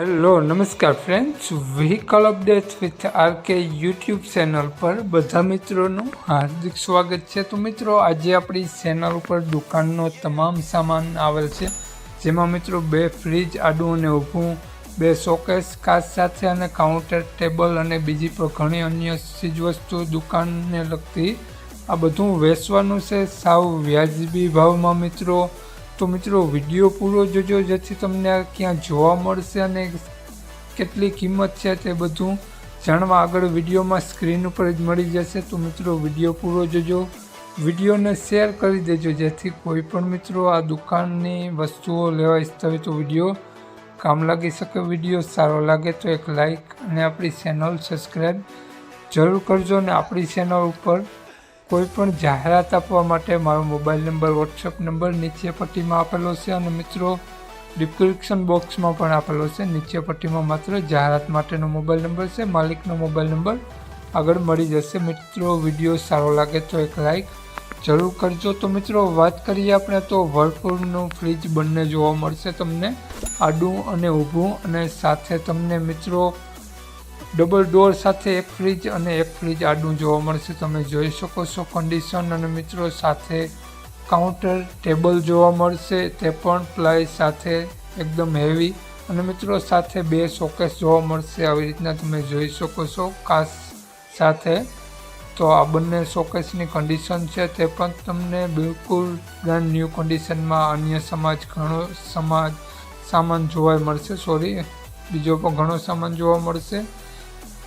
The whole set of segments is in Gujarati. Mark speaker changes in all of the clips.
Speaker 1: હેલો, નમસ્કાર friends vehicle updates with RK YouTube channel પર બધા મિત્રોનું હાર્દિક સ્વાગત છે. તો મિત્રો, આજે આપણી ચેનલ ઉપર દુકાનનો તમામ સામાન આવેલ છે. જેમાં મિત્રો બે ફ્રીજ આડું અને ઊભું, બે શોકેસ કાચ સાથે અને કાઉન્ટર ટેબલ અને બીજી પણ ઘણી અન્ય ચીજવસ્તુ દુકાનને લગતી આ બધું વેચવાનું છે. સાવ વ્યાજબી ભાવમાં મિત્રો તો મિત્રો, વીડિયો પૂરો જોજો, જેથી તમને આ ક્યાં જોવા મળશે અને કેટલી કિંમત છે તે બધું જાણવા આગળ વિડીયોમાં સ્ક્રીન ઉપર જ મળી જશે. તો મિત્રો, વીડિયો પૂરો જોજો. વિડીયોને શેર કરી દેજો, જેથી કોઈ પણ મિત્રો આ દુકાનની વસ્તુઓ લેવા ઈચ્છતા તો વીડિયો કામ લાગી શકે, વીડિયો સારો લાગે તો એક લાઈક અને આપણી ચેનલ સબસ્ક્રાઈબ જરૂર કરજો અને આપણી ચેનલ ઉપર કોઈ પણ જાહેરાત આપવા માટે મારો મોબાઈલ નંબર વોટ્સઅપ નંબર નીચે પટ્ટીમાં આપેલો છે અને મિત્રો ડિસ્ક્રિપ્શન બોક્સમાં પણ આપેલો છે. નીચે પટ્ટીમાં માત્ર જાહેરાત માટેનો મોબાઈલ નંબર છે. માલિકનો મોબાઈલ નંબર આગળ મળી જશે. મિત્રો, વીડિયો સારો લાગે તો એક લાઈક જરૂર કરજો. તો મિત્રો, વાત કરીએ આપણે તો વર્લપુલનું ફ્રીજ બંને જોવા મળશે તમને. આડું અને ઊભું અને સાથે તમને મિત્રો ડબલ ડોર સાથે એક ફ્રીજ અને એક ફ્રીજ આડું જોવા મળશે. તમે જોઈ શકો છો કન્ડિશન અને મિત્રો સાથે કાઉન્ટર ટેબલ જોવા મળશે. તે પણ પ્લાય સાથે એકદમ હેવી અને મિત્રો સાથે બે શોકેસ જોવા મળશે. આવી રીતના તમે જોઈ શકો છો કાચ સાથે. તો આ બંને શોકેસની કન્ડિશન છે. તે પણ તમને બિલકુલ બ્રાન્ડ ન્યૂ કન્ડિશનમાં અન્ય સમાજ ઘણો સમાજ સામાન જોવા મળશે. સોરી બીજો પણ ઘણો સામાન જોવા મળશે.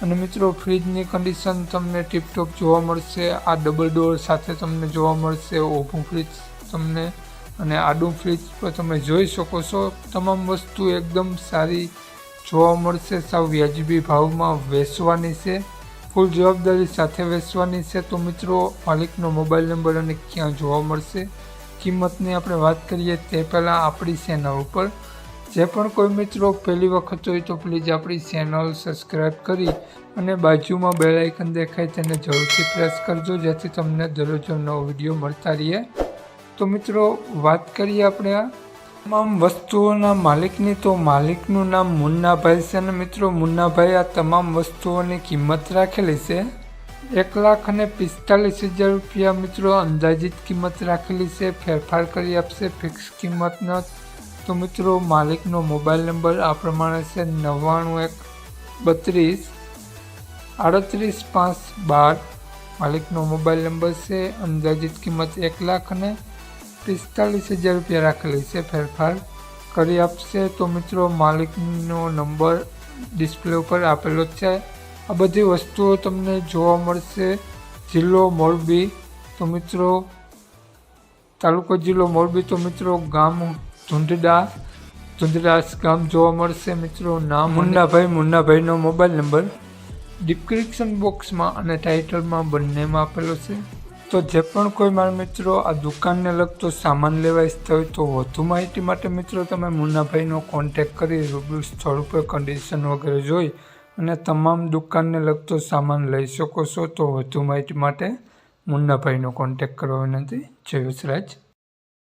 Speaker 1: અને મિત્રો, ફ્રીજની કન્ડિશન તમને ટીપટોપ જોવા મળશે. આ ડબલ ડોર સાથે તમને જોવા મળશે ઓભું ફ્રીજ તમને અને આડું ફ્રીજ પર તમે જોઈ શકો છો. તમામ વસ્તુ એકદમ સારી જોવા મળશે. સાવ વ્યાજબી ભાવમાં વેચવાની છે. ફૂલ જવાબદારી સાથે વેચવાની છે. તો મિત્રો, માલિકનો મોબાઈલ નંબર અને ક્યાં જોવા મળશે? કિંમતની આપણે વાત કરીએ તે પહેલાં આપણી ચેનલ ઉપર. જે પણ કોઈ મિત્રો પહેલી વખત હોય તો પ્લીઝ આપણી ચેનલ સબસ્ક્રાઈબ કરી અને બાજુમાં બેલ આઇકન દેખાય તેને જરૂરથી પ્રેસ કરજો, જેથી તમને દરરોજ નવો વીડિયો મળતા રહીએ. તો મિત્રો, વાત કરીએ આપણે આ તમામ વસ્તુઓના માલિકની. તો માલિકનું નામ મુન્નાભાઈ છે અને મિત્રો, મુન્નાભાઈ આ તમામ વસ્તુઓની કિંમત રાખેલી છે. એક લાખ અને પિસ્તાલીસ હજાર રૂપિયા મિત્રો અંદાજિત કિંમત રાખેલી છે. ફેરફાર કરી આપશે ફિક્સ કિંમત ન તો મિત્રો, માલિકનો મોબાઈલ નંબર આ પ્રમાણે છે નવ્વાણું એક બત્રીસ, આડત્રીસ પાંચ બાર. માલિકનો મોબાઈલ નંબર છે અંદાજિત કિંમત એક લાખ અને પિસ્તાલીસ હજાર રૂપિયા રાખેલી છે. ફેરફાર કરી આપશે તો મિત્રો, માલિકનો નંબર ડિસ્પ્લે ઉપર આપેલો છે. આ બધી વસ્તુઓ તમને જોવા મળશે. જિલ્લો મોરબી. તો મિત્રો, તાલુકો જિલ્લો મોરબી. તો મિત્રો, ગામ ધુંધડા ધુંધડાસ ગામ જોવા મળશે મિત્રો. નામ મુન્નાભાઈ. મુન્નાભાઈનો મોબાઈલ નંબર ડિસ્ક્રિપ્શન બોક્સમાં અને ટાઇટલમાં બંનેમાં આપેલો છે. તો જે પણ કોઈ મારા મિત્રો આ દુકાનને લગતો સામાન લેવા ઈચ્છતા હોય તો વધુ માહિતી માટે મિત્રો તમે મુન્નાભાઈનો કોન્ટેક કરી રૂબરૂ સ્થળ ઉપર કન્ડિશન વગેરે જોઈ અને તમામ દુકાનને લગતો સામાન લઈ શકો છો. તો વધુ માહિતી માટે મુન્નાભાઈનો કોન્ટેક કરવા વિનંતી. જય